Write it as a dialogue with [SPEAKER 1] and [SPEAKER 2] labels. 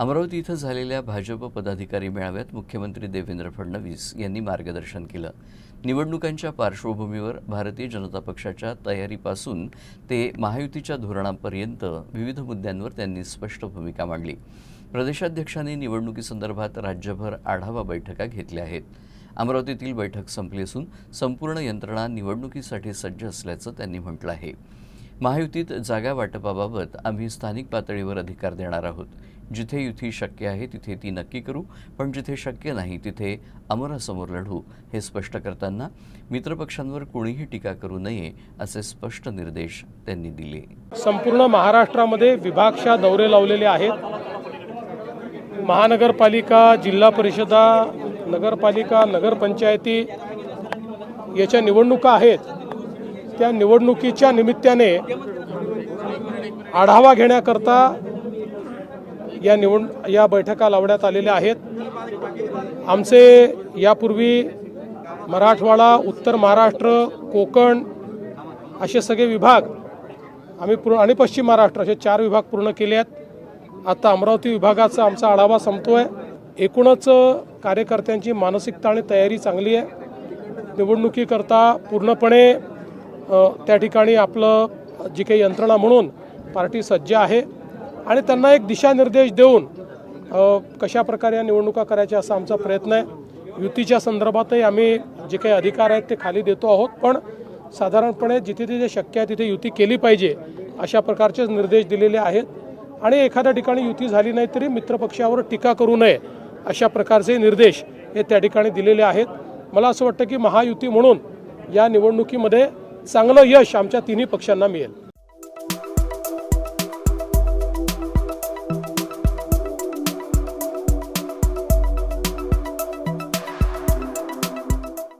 [SPEAKER 1] अमरावती इथं झालेल्या भाजप पदाधिकारी मेळाव्यात मुख्यमंत्री देवेंद्र फडणवीस यांनी मार्गदर्शन केलं. निवडणुकांच्या पार्श्वभूमीवर भारतीय जनता पक्षाच्या तयारीपासून ते महायुतीच्या धोरणांपर्यंत विविध मुद्द्यांवर त्यांनी स्पष्ट भूमिका मांडली. प्रदेशाध्यक्षांनी निवडणुकीसंदर्भात राज्यभर आढावा बैठका घेतल्या आहेत. अमरावतीतील बैठक संपली असून संपूर्ण यंत्रणा निवडणुकीसाठी सज्ज असल्याचं त्यांनी म्हटलं आहे. महायुतीत जागा वाटपाबाबत आम्ही स्थानिक पातळीवर अधिकार देणार आहोत. जिथे युती शक्य आहे तिथे ती नक्की करू. पण जिथे शक्य नाही तिथे अमरासमोर लढू हे स्पष्ट करताना मित्रपक्षांवर कोणीही टीका करू नये असे स्पष्ट निर्देश त्यांनी दिले.
[SPEAKER 2] संपूर्ण महाराष्ट्रामध्ये विभागशा दौरे लावलेले आहेत. महानगरपालिका जिल्हा परिषदा नगरपालिका नगरपंचायती याच्या निवडणुका आहेत. त्या निवडणुकीच्या निमित्ताने आढावा घेण्याकरता या निवड या बैठका लावण्यात आलेल्या आहेत. आमचे यापूर्वी मराठवाडा उत्तर महाराष्ट्र कोकण असे सगळे विभाग आम्ही पूर्ण आणि पश्चिम महाराष्ट्र असे चार विभाग पूर्ण केले आहेत. आता अमरावती विभागाचा आमचा आढावा संपतोय. एकूणच कार्यकर्त्यांची मानसिकता आणि तयारी चांगली आहे. निवडणुकीकरता पूर्णपणे त्या ठिकाणी आपलं जी काही यंत्रणा म्हणून पार्टी सज्ज आहे आणि त्यांना एक दिशानिर्देश देऊन कशा प्रकारे या निवडणुका करायच्या असा आमचा प्रयत्न आहे. युतीच्या संदर्भातही आम्ही जे काही अधिकार आहेत ते खाली देतो आहोत पण साधारणपणे जिथे जिथे शक्य आहे तिथे युती केली पाहिजे अशा प्रकारचेच निर्देश दिलेले आहेत. आणि एखाद्या ठिकाणी युती झाली नाही तरी मित्रपक्षावर टीका करू नये अशा प्रकारचे निर्देश हे त्या ठिकाणी दिलेले आहेत. मला असं वाटतं की महायुती म्हणून या निवडणुकीमध्ये चांगलं यश आमच्या तिन्ही पक्षांना मिळेल.